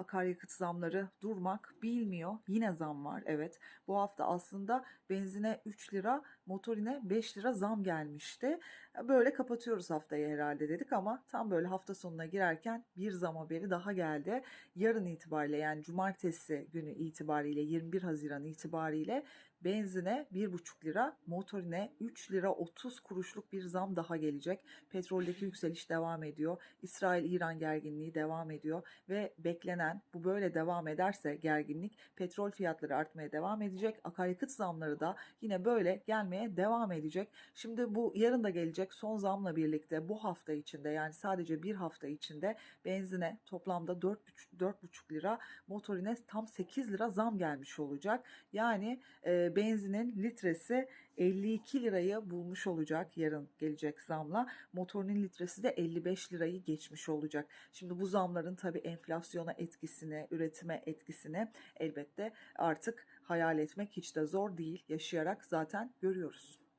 akaryakıt zamları durmak bilmiyor. Yine zam var evet. Bu hafta aslında benzine 3 lira, motorine 5 lira zam gelmişti. Böyle kapatıyoruz haftayı herhalde dedik ama tam böyle hafta sonuna girerken bir zam haberi daha geldi. Yarın itibariyle yani cumartesi günü itibariyle 21 Haziran itibariyle benzine 1,5 lira, motorine 3 lira 30 kuruşluk bir zam daha gelecek. Petroldeki yükseliş devam ediyor. İsrail-İran gerginliği devam ediyor ve beklenen bu böyle devam ederse gerginlik petrol fiyatları artmaya devam edecek. Akaryakıt zamları da yine böyle gelmeye devam edecek. Şimdi bu yarın da gelecek son zamla birlikte bu hafta içinde yani sadece bir hafta içinde benzine toplamda 4,5 4,5 lira, motorine tam 8 lira zam gelmiş olacak. Yani e, benzinin litresi 52 lirayı bulmuş olacak yarın gelecek zamla. Motorinin litresi de 55 lirayı geçmiş olacak. Şimdi bu zamların tabii enflasyona etkisini, üretime etkisini elbette artık hayal etmek hiç de zor değil. Yaşayarak zaten görüyoruz.